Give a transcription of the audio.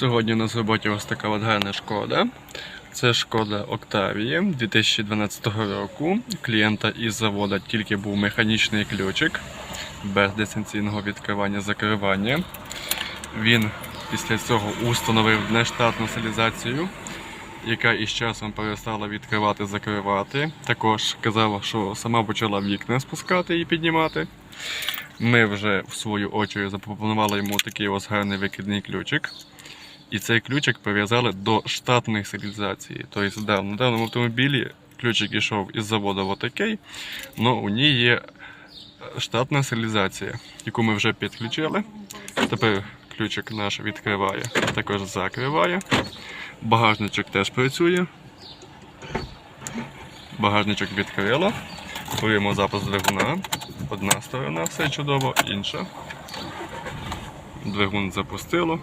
Сьогодні на роботі ось така от гарна шкода. Це шкода Octavia 2012 року. Клієнта із заводу тільки був механічний ключик без дистанційного відкривання закривання. Він після цього установив нештатну сигналізацію, яка із часом перестала відкривати закривати. Також казала, що сама почала вікна спускати і піднімати. Ми вже в свою очередь запропонували йому такий ось гарний викидний ключик. І цей ключик прив'язали до штатної сигналізації. Тобто, да, на даному автомобілі ключик йшов із заводу отакий, але у ній є штатна сигналізація, яку ми вже підключили. Тепер ключик наш відкриває, також закриває. Багажничок теж працює. Багажничок відкрило. Беремо запуск двигуна. Одна сторона, все чудово, інша. Двигун запустило.